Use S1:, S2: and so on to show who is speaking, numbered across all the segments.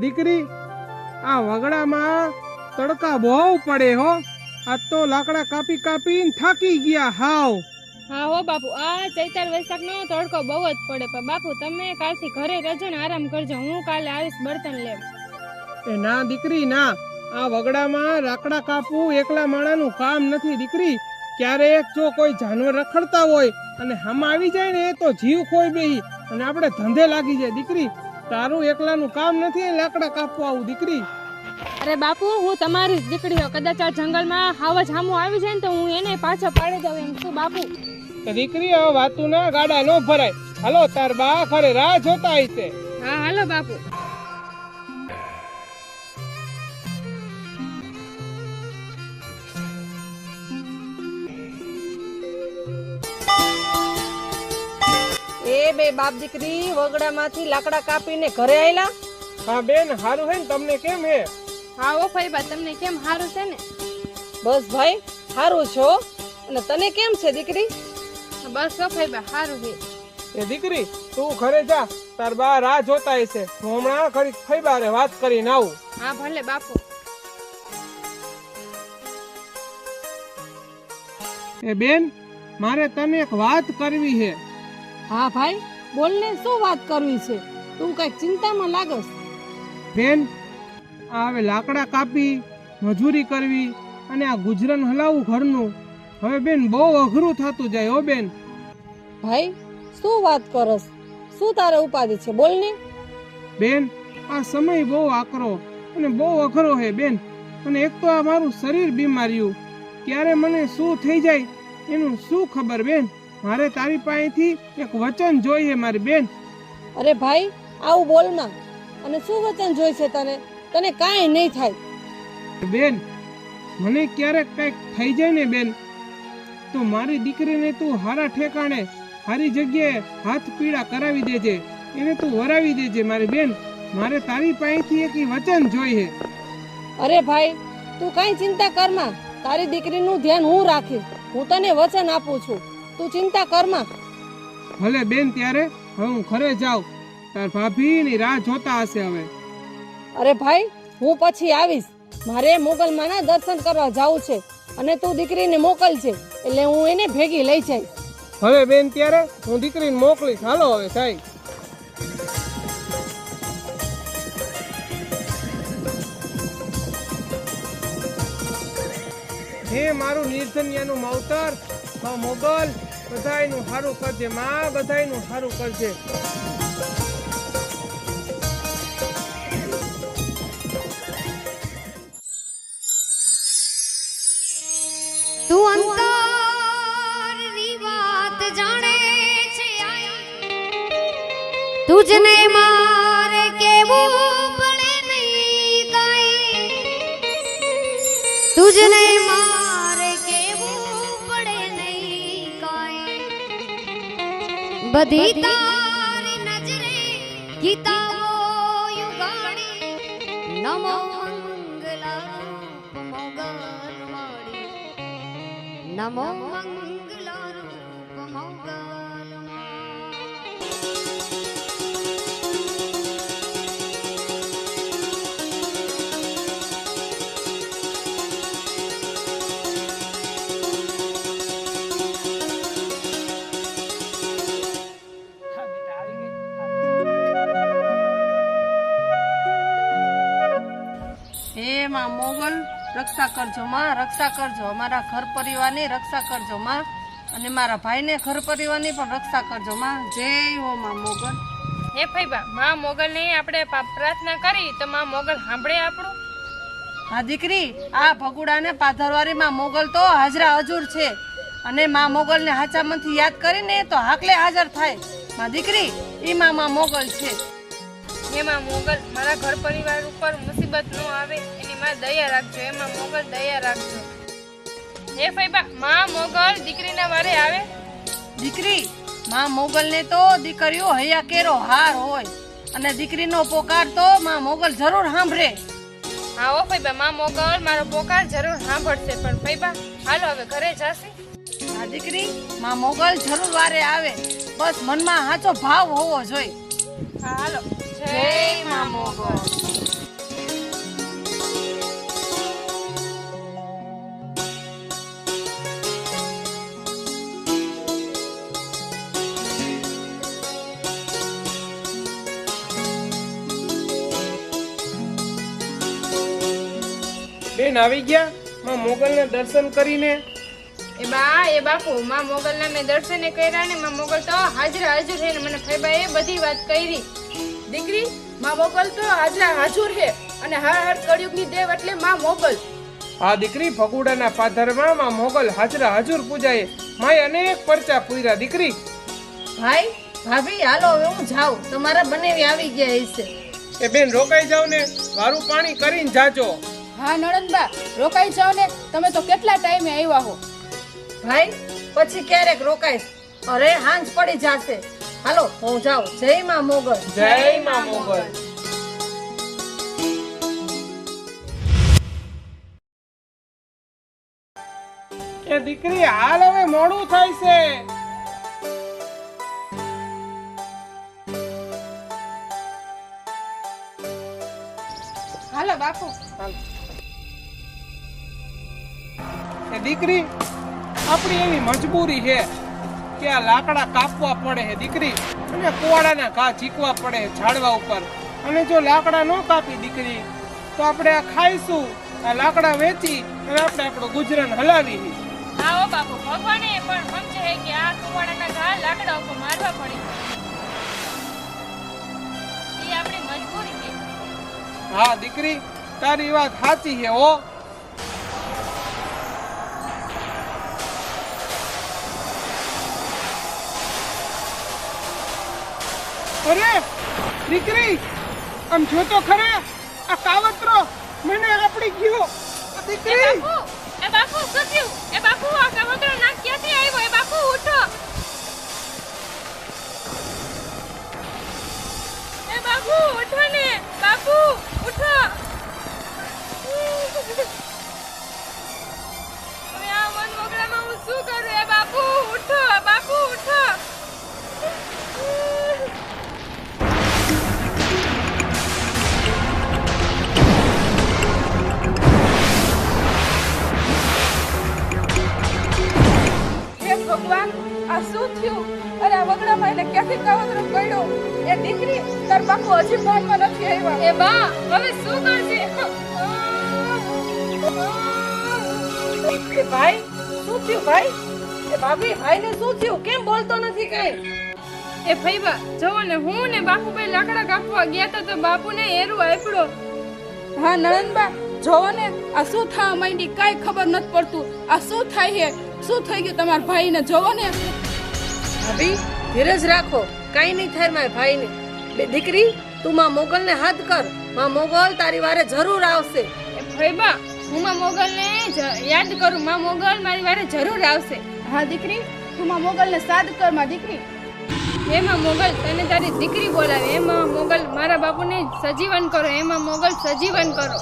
S1: એ દીકરી આ વગડામાં તડકા બહુ પડે હો. આ તો લાકડા કાપી કાપીને થાકી ગયા હાવ.
S2: હા હો બાપુ આ ચૈતર વૈશાખ નો તડકો બહુ જ પડે. પણ બાપુ તમે કાલથી ઘરે રજો ને આરામ કરજો. હું કાલે આવીશ બર્તન લેવા.
S1: એ ના દીકરી ના. આ વગડામાં લાકડા કાપવું એકલા માણાનું કામ નથી દીકરી. ક્યારેક જો કોઈ જાનવર રખડતા હોય અને હામાં આવી જાય ને તો જીવ ખોઈ બેહી. અને આપણે ધંધે લાગી જાય દીકરી. તારું એકલાનું કામ નથી લાકડા કાપવા આવું દીકરી.
S2: અરે બાપુ હું તમારી જ દીકરી છું કદાચ આ જંગલમાં હાવ જ હામું આવી જાય ને તો હું એને પાછા પાડી દઉં એમ શું બાપુ.
S1: તો દીકરી વાતું ના ગાડા નો ભરાય. હાલો તાર બા ખરે રાહ જોતા હશે
S2: હા હાલો બાપુ.
S3: એ બે બાપ દીકરી વગડામાંથી લાકડા કાપીને ઘરે આયલા.
S1: હા બેન હારું હે ને તમને કેમ હે?
S2: હા ઓ ફઈબા તમને કેમ હારું છે ને?
S3: બસ ભાઈ હારું છો? અને તને કેમ છે દીકરી?
S2: બસ ઓ ભાઈ બા હારું હે.
S1: એ દીકરી તું ઘરે જા તાર બા રાહ જોતા હશે હું હમણાં ખરી ફઈ બારે વાત કરીને આવું.
S2: હા ભલે બાપુ.
S1: એ બેન મારે તને એક વાત કરવી છે
S3: હા ભાઈ બોલ ને શું વાત કરવી છે? તું કઈ ચિંતામાં લાગસ.
S1: બેન આ હવે લાકડા કાપી મજૂરી કરવી અને આ ગુજરાન હલાવવું ઘરનું. હવે બેન બહુ અઘરું થતું જાય હો બેન.
S3: ભાઈ શું વાત કરસ? શું તારે ઉપાધિ છે? બોલ ને
S1: બેન આ સમય બહુ આકરો અને બહુ અઘરો હે બેન. અને એક તો આ મારું શરીર બીમાર્યું. ક્યારે મને શું થઈ જાય એનું શું ખબર બેન? મારે તારી પાસેથી એક વચન જોઈએ મારી બેન.
S3: અરે ભાઈ આવું બોલમાં અને શું વચન જોઈશે તને? તને કાંઈ નહીં થાય.
S1: બેન મને ક્યારેક કંઈક થઈ જાય ને બેન તો મારી દીકરીને તું હારા ઠેકાણે હારી જગ્યાએ હાથ પીડા કરાવી દેજે. એને તું વરાવી દેજે મારી બેન. મારે તારી પાસેથી એક વચન જોઈએ.
S3: અરે ભાઈ તું કાંઈ ચિંતા કરમાં તારી દીકરીનું ધ્યાન હું રાખીશ. હું તને વચન આપું છું. તું ચિંતા કરમાં
S1: ભલે બેન ત્યારે હવે હું ઘરે જાઉં. તાર ભાભીની રાહ જોતા હશે હવે.
S3: અરે ભાઈ હું પછી આવીશ. મારે મોગલમાના દર્શન કરવા જવું છે અને તું દીકરીને મોકલજે એટલે હું એને ભેગી લઈ જઈશ.
S1: હવે બેન ત્યારે હું દીકરીને મોકલીશ. હાલો હવે સાહેબ હે મારું નિર્ધન્યનું માવતર મોગલ. બધાયનું સારું કરજે માં બધાયનું સારું કરજે.
S4: બધી તારી નજરે ગીતાઓ નમો મંગલા માડી નમો મંગલા
S3: રક્ષા કરજો માં રક્ષા કરજો. અમારા ઘર પરિવારની રક્ષા કરજો માં. અને મારા ભાઈને ઘર પરિવારની પણ રક્ષા કરજો માં. જય હો માં મોગલ.
S2: હે ફઈબા માં મોગલ ને આપણે પ્રાર્થના કરી તો માં મોગલ સાંભળે આપણું.
S3: હા દીકરી આ ભગુડાને પાથરવારી માં મોગલ તો હાજરા હજુર છે. અને માં મોગલને હાચામાંથી યાદ કરીને તો હાકલે હાજર થાય. માં દીકરી ઈ માં માં મોગલ છે.
S2: હે માં મોગલ મારા ઘર પરિવાર ઉપર મુસીબત ન આવે. માં દયા રાખજો એમાં મોગલ દયા રાખજો. એ ફઈબા માં મોગલ દીકરીના વારે આવે?
S3: દીકરી માં મોગલને તો દીકરીઓ હૈયા કેરો હાર હોય અને દીકરીનો પોકાર તો માં મોગલ જરૂર સાંભળે.
S2: હા ઓ ફઈબા માં મોગલ મારો પોકાર જરૂર સાંભળશે પણ ફઈબા હાલો હવે ઘરે જાશે.
S3: હા દીકરી માં મોગલ જરૂર વારે આવે બસ મનમાં સાચો ભાવ હોવો જોઈએ.
S2: હા હાલો.
S3: જય માં મોગલ.
S1: બેન આવી ગયા. માં મોગલને દર્શન કરીને.
S2: એ બા એ બાપુ માં મોગલના મેં દર્શને કર્યા ને માં મોગલ તો હાજર હાજર છે ને. મને ફઈબાએ બધી વાત કરી.
S5: દીકરી માં મોગલ તો હાજરા હાજર હે અને હર હર કળિયુગની દેવ એટલે માં મોગલ.
S1: આ દીકરી ફગુડાના પાધરમાં માં મોગલ હાજરા હાજર પૂજાએ માય અનેક પરચા પૂર્યા. દીકરી.
S3: ભાઈ ભાભી હાલો હવે હું જાઉં. તમારા બનેવી આવી ગયા હશે.
S1: એ બેન રોકાઈ જાવ ને. વારું પાણી કરીને જાજો.
S5: હા નણંદબા રોકાઈ જાઓ ને. તમે તો કેટલા ટાઈમે આવ્યા હો?
S3: ભાઈ પછી ક્યારેક રોકાઈશ? અરે હાંજ પડી જાશે. હાલો હું જાઉં. જય માં મોગલ.
S1: જય માં મોગલ. એ દીકરી હાલ હવે મોડું થાય છે.
S2: હાલો બાપુ.
S1: એ દીકરી આપણી એવી મજબૂરી છે કે આ લાકડા કાપવા પડે છે દીકરી. અને કુવાડાના ઘા ચીકવા પડે છે ઝાડવા ઉપર. અને જો લાકડા ન કાપી દીકરી તો આપણે આ ખાઈશું આ લાકડા વેચી અને આપણે આપણું ગુજરાન હલાવી
S2: આવો બાપુ ભગવાને એ પણ સમજે છે કે આ કુવાડાના ઘા લાકડા ઉપર મારવા પડે એ આપણી મજબૂરી છે.
S1: હા દીકરી તારી વાત સાચી છે હો. અરે દીકરી, આમ જો તો ખરે? આ કાવતરો મને આપડી ગયો. દીકરી!
S2: એ બાપુ શું થયું? એ બાપુ, આ કબૂતર નાક ક્યાંથી
S5: કાવતરો પડ્યો એ દીકરી તાર બાપુ હજી ફોનમાં નથી આવ્યા.
S2: એ બા હવે શું કરશે
S3: એ ભાઈ શું થયું ભાઈ? એ ભાભી ભાઈને શું થયું? કેમ બોલતો નથી કઈ?
S2: એ ફઈબા જોવો ને હું ને બાપુભાઈ લાકડા કાપવા ગયા તો તો બાપુને એરું આપડો
S5: હા નણંદબા જોવો ને આ શું થવા માંડી? કાંઈ ખબર નથી પડતું. આ શું થાય છે? શું થઈ ગયું તમારા ભાઈને? જોવો ને.
S3: ભાભી ધીરજ રાખો કાંઈ નહીં થાય મારા ભાઈને. બે દીકરી તું માં મોગલને હાથ કર. માં મોગલ તારી વારે જરૂર આવશે.
S2: એ બા હું માં મોગલને યાદ કરું. માં મોગલ મારી વારે જરૂર આવશે.
S5: હા દીકરી તું માં મોગલને સાદ કરમાં દીકરી.
S2: એમાં મોગલ તને તારી દીકરી બોલાવે. એમાં મોગલ મારા બાપુને સજીવન કરો. એમાં મોગલ સજીવન કરો.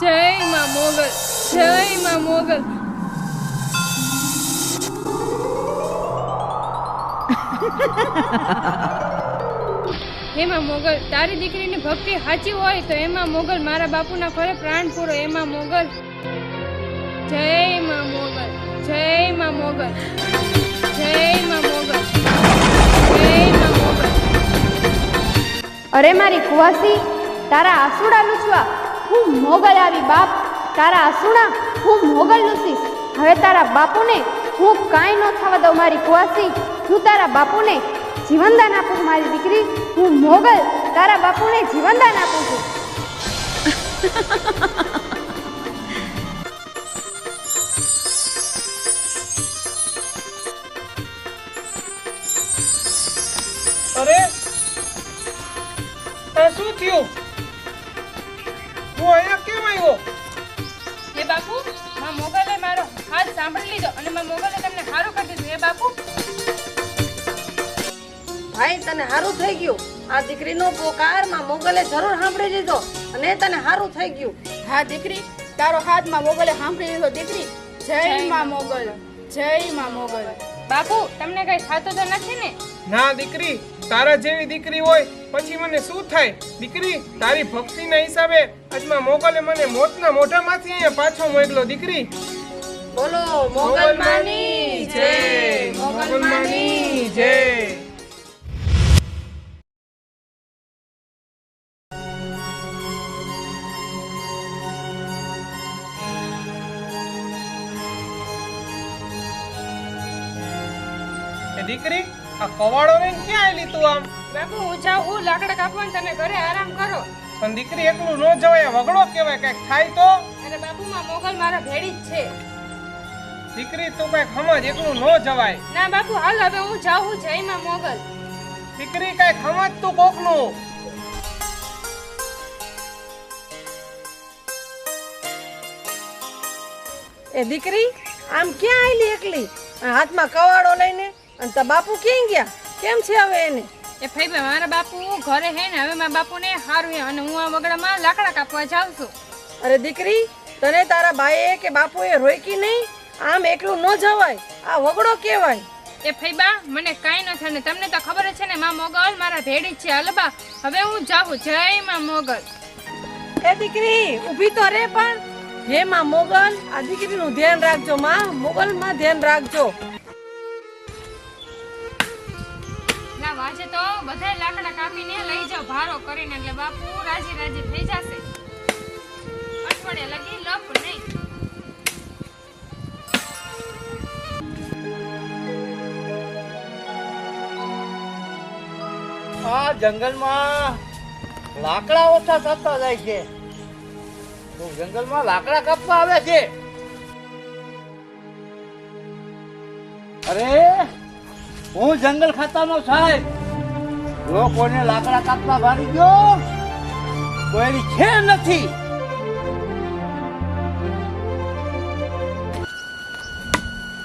S2: જય માં મોગલ જય માં મોગલ. એમાં મોગલ, તારી દીકરીની ભક્તિ સાચી હોય તો એમાં મોગલ મારા બાપુના ફરે પ્રાણ પૂરો. એમાં મોગલ. જય માં મોગલ. જય માં મોગલ. જય માં મોગલ. જય માં મોગલ.
S6: અરે મારી કુવાસી, તારા આસુડા લૂછવા હું મોગલ આવી બાપ. તારા આસુડા હું મોગલ લૂસીશ. હવે તારા બાપુને હું કાંઈ ન થવા દઉં, મારી કુવાસી. હું તારા બાપુને જીવનદાન આપું મારી દીકરી. હું મોગલ તારા બાપુને જીવનદાન આપું છું.
S1: અરે શું થયું? હું અહીંયા કેમ આવ્યો?
S2: એ બાપુ માં મોગલે મારો હાથ સાંભળી લીધો અને માં મોગલે તમને સારું કરી દીધું. એ બાપુ
S3: ભાઈ તને હારું થઈ ગયું. આ દીકરીનો પોકારમાં મોગલે જરૂર સાંભળી લીધો અને તને હારું થઈ ગયું.
S5: હા દીકરી તારો હાથમાં મોગલે સાંભળી લીધો. દીકરી જય માં મોગલ. જય માં મોગલ.
S2: બાપુ તમને કઈ થતું તો નથી ને?
S1: ના દીકરી તારા જેવી દીકરી હોય પછી મને શું થાય? દીકરી તારી ભક્તિના હિસાબે આજમાં મોગલે મને મોતના મોઢામાંથી અહીંયા પાછો મોકલો દીકરી.
S3: બોલો મોગલ માની જય.
S1: મોગલ માની જય. આ કવાડો લઈને ક્યાં આવેલી તું આમ?
S2: બાપુ હું જાઉં હું લાકડા કાપવા તમે ઘરે આરામ કરો.
S1: પણ દીકરી એકલું ન જવાય વગડો કહેવાય કંઈક થાય તો?
S2: અરે બાપુમાં મોગલ મારા ભેડી જ છે.
S1: દીકરી તું કંઈક સમજ એકલું ન જવાય.
S2: ના બાપુ હાલ હવે હું જાઉં જયમાં મોગલ.
S1: દીકરી કંઈક સમજ તું કોકનું?
S3: એ દીકરી આમ ક્યાં આવેલી એકલી? હાથમાં કવાડો લઈને? અને તા બાપુ ક્યાં ગયા? કેમ છે હવે એને?
S2: એ ભાઈ મારા બાપુ ઘરે હે ને હવે મારા બાપુને હારું હે અને હું આ વગડામાં લાકડા કાપવા જાઉં છું.
S3: અરે દીકરી તને તારા બાઈએ કે બાપુએ રોકી નહીં? આમ એકલું ન જવાય આ વગડો કહેવાય.
S2: એ ફૈબા મને કાંઈ ન થાય ને તમને તો ખબર છે ને માં મોગલ મારા ભેડી છે અલબા હવે હું જાઉં. જય માં મોગલ.
S3: એ દીકરી ઊભી તો રે પણ. હે માં મોગલ આ દીકરીનું ધ્યાન રાખજો માં મોગલ માં ધ્યાન રાખજો.
S2: વાજે તો બધા લાકડા કાપીને લઈ જાઓ, ભારો કરીને. એટલે બાપુ રાજી રાજી થઈ જશે. અઠવાડિયા લગી લપ નહીં.
S7: આ જંગલમાં લાકડા ઓછા થતા જાય છે. જંગલમાં લાકડા કાપવા આવે છે. અરે, હું જંગલ ખાતાનો સાહેબ. લોકોને લાકડા કાપવા ભારી ગયો કોઈ છે નથી.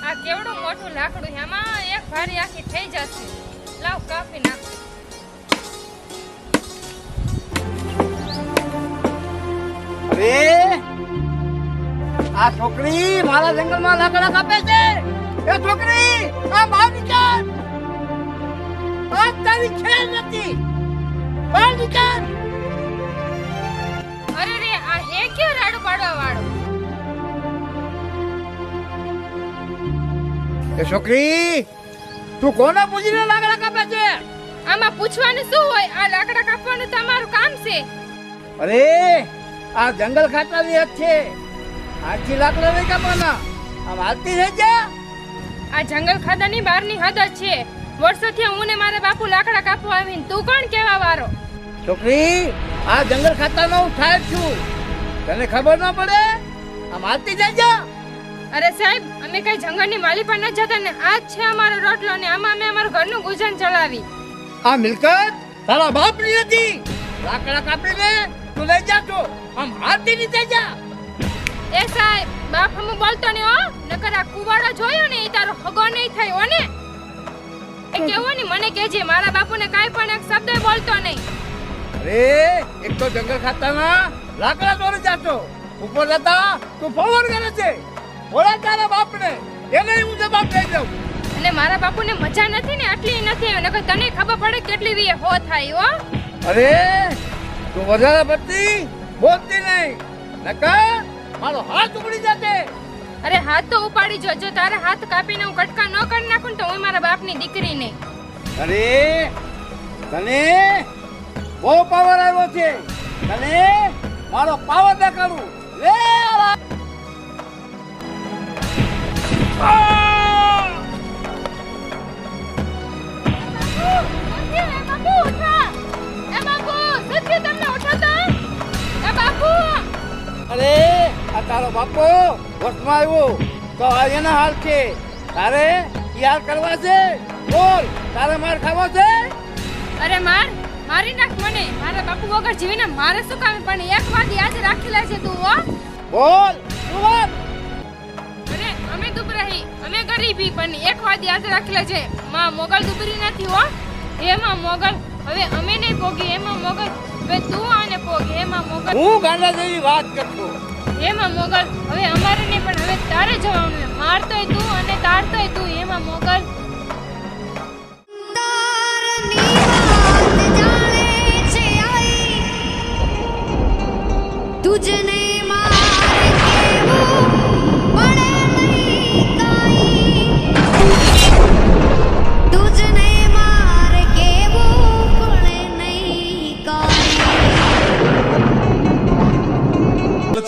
S2: આ કેવડું મોટું લાકડું એમાં એક ભારી આખી થઈ જશે. લાવ કાપી નાખ.
S7: અરે આ છોકરી મારા જંગલમાં લાકડા કાપે છે. એ છોકરી આ નીકળ આ તારી છે નથી. બહાર નીકળ
S2: અરે રે આ હે કયો રાડો પાડવા વાળો
S7: એ છોકરી તું કોના પૂછીને લાકડા કાપે છે?
S2: આમાં પૂછવાનું શું હોય? આ લાકડા કાપવાનું તમારું કામ છે.
S7: અરે આ જંગલ ખાતાની હદ છે. આખી લાકડા નહીં કાપવાના. આ વાલતી થઈ જા.
S2: આ જંગલ ખાતાની બહારની હદ જ છે. વર્ષોથી હું ને મારા બાપુ લાકડા કાપવા આવીને તું કોણ કેવા વારો?
S7: છોકરી આ જંગલ ખાતાનો હું સાહેબ છું. તને ખબર ના પડે? આમ હાલતી જજો.
S2: અરે સાહેબ અમે કઈ જંગલની માલી પર ન જતા ને આ જ છે અમારો રોટલો ને આમાં અમે અમારું ઘરનું ગુજરાન ચલાવી.
S7: આ મિલકત તારા બાપની નથી લાકડા કાપીને તું લઈ તો આમ હાલતી જઈ જા.
S2: એ સાહેબ બાપ હમ બોલતો ને હો. નકર આ કુવાડો જોયો ને એ તારો હગો નહીં થયો ને. એ કેવો ને? મને કેજે મારા બાપુને કાંઈ પણ એક શબ્દ બોલતો નહીં.
S7: અરે એક તો જંગલ ખાતામાં લાકડા દોરે જાતો. ઉપર જતા તું ફોન કરે છે. બોલા તારા બાપને એને હું જવાબ દઈ દઉં.
S2: અને મારા બાપુને મજા નથી ને? આટલી નથી આવી કોઈ તને ખબર પડે કેટલી વીએ હો થાય હો.
S7: અરે તું વધારે પડતી બોલતી નહીં. નકર મારો હાથ ઉપડી જશે
S2: અરે હાથ તો ઉપાડી જો જો તારા હાથ કાપીને હું કટકા ન કરી નાખું તો હું મારા બાપની દીકરી નહીં
S7: અરે તને બહુ પાવર આવ્યો છે. તને મારો પાવર દેખાડું. લે. અરે આ તારો બાપો. વસમાં આવ્યો તો એના હાલ છે. તારે યાર કરવા છે? બોલ તારે માર ખાવો છે?
S2: અરે માર મારી નાખ મને. મારા બાપુ વગર જીવીને મારે શું કામ? પણ એક વાત યાદ રાખેલા છે તું હો.
S7: બોલ તું
S2: અરે અમે દુબરાહી અમે ગરીબી પણ એક વાત યાદ રાખેલા છે માં મોગલ દુબરી નથી હો. એમાં મોગલ હવે અમે નહીં પોગી એમાં મોગલ. હવે તું આને પોગી એમાં મોગલ.
S7: હું ગાંડા જેવી વાત કરતો.
S2: એમાં મોગલ, હવે અમારે નહીં, પણ હવે તારે જવાનું. મારતોય તું અને તારતોય તું, એમાં મોગલ
S4: તુજને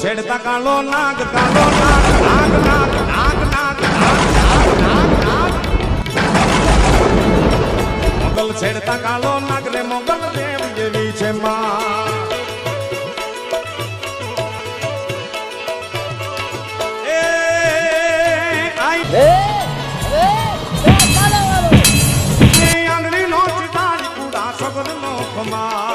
S8: છેડતા કાળો નાગ કાળો નાગ નાગ નાગ નાગ નાગ મોગલ છેડતા કાળો નાગ રે મોગલ દેવ જેવી છે માં.
S7: Hey! સગર નો ખમા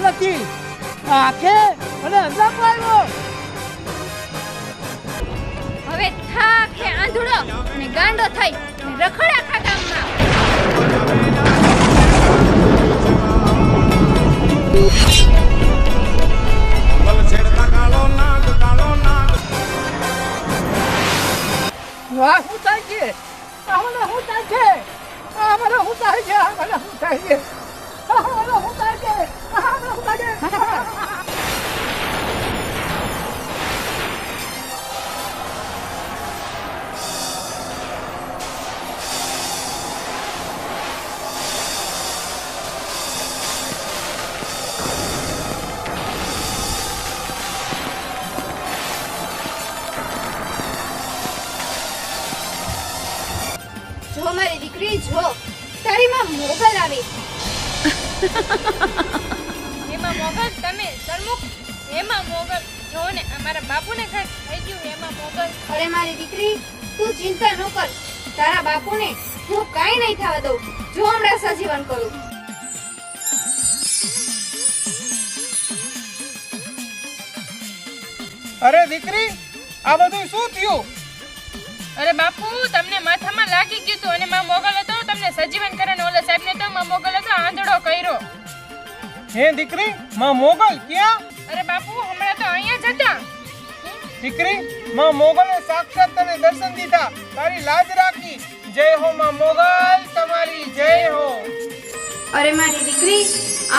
S7: દેખાતું નથી. આખે મને અંધાપો આવ્યો.
S6: હવે થાકે આંધળો અને ગાંડો થઈ. અને રખડ આખા ગામમાં.
S7: શું થાય છે? આ હું થાય છે? આ હું થાય છે? આ હું થાય છે?
S2: ハハハハ!
S6: અરે મારી દીકરી તું ચિંતા ન કર. તારા બાપુને હું કાંઈ નહીં થવા દઉં. જો હમણાં સજીવન કરું.
S1: અરે દીકરી આ બધું શું થયું?
S2: અરે બાપુ તમને માથામાં લાગી ગયું હતું અને માં મોગલ હતો. તમને સજીવન કરે ને ઓલા સાહેબને તો માં મોગલ હતો આંધળો કર્યો.
S1: હે દીકરી માં મોગલ ક્યાં?
S2: અરે બાપુ હમણાં તો અહીંયા જ હતા.
S1: દીકરી માં મોગલે સાક્ષાત તને દર્શન દીધા. તારી લાજ રાખી. જય હો માં મોગલ તમારી જય હો.
S6: અરે મારી દીકરી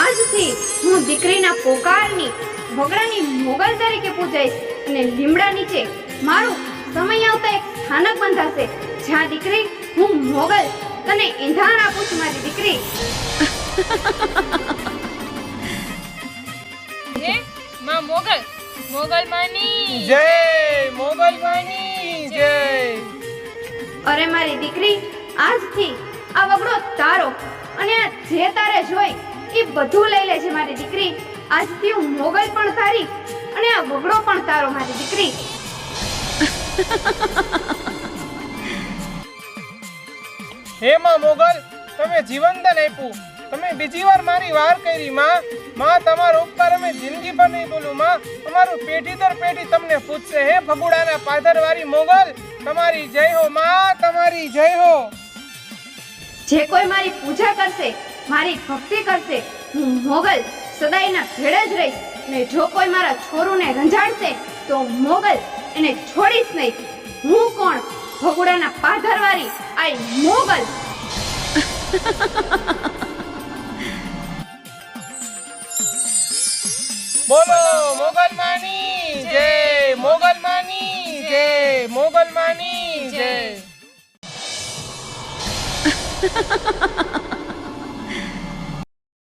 S6: આજથી હું દીકરીના પોકારની ભગડાની મોગલ તરીકે પૂજાઈશ અને લીમડા નીચે મારું સમય આવતા એક સ્થાનક બંધાશે. જ્યાં દીકરી હું મોગલ તને ઈંધાણ આપું છું મારી દીકરી.
S2: મોગલ માની
S1: જય મોગલ માની જય!
S6: અરે મારી દીકરી આજથી આ વગડો તારો અને આ જે તારે જોઈ એ બધું લઈ લે છે મારી દીકરી. આજથી હું મોગલ પણ તારી અને આ વગડો પણ તારો મારી દીકરી.
S1: હે માં મોગલ તમે જીવનદાન આપ્યું. તમે બીજી વાર મારી વાર કરી, માં. માં, તમારો ઉપકાર અમે જિંદગી પર નહીં બોલું માં. અમારું પેઢી દર પેઢી તમને પૂછશે, હે ભગુડાના પાદરવારી મોગલ, તમારી જય હો, માં, તમારી જય હો.
S6: જે કોઈ મારી પૂજા કરશે, મારી ભક્તિ કરશે, હું મોગલ, સદાયના ભેળે જ રહીશ. ને જો કોઈ મારા છોરુને રંજાડશે, તો મોગલ એને છોડીશ નહીં. હું કોણ? ભગુડાના પાધરવારી આઈ મોગલ.
S1: બોલો મોગલ માની જય મોગલ માની જય મોગલ માની જય.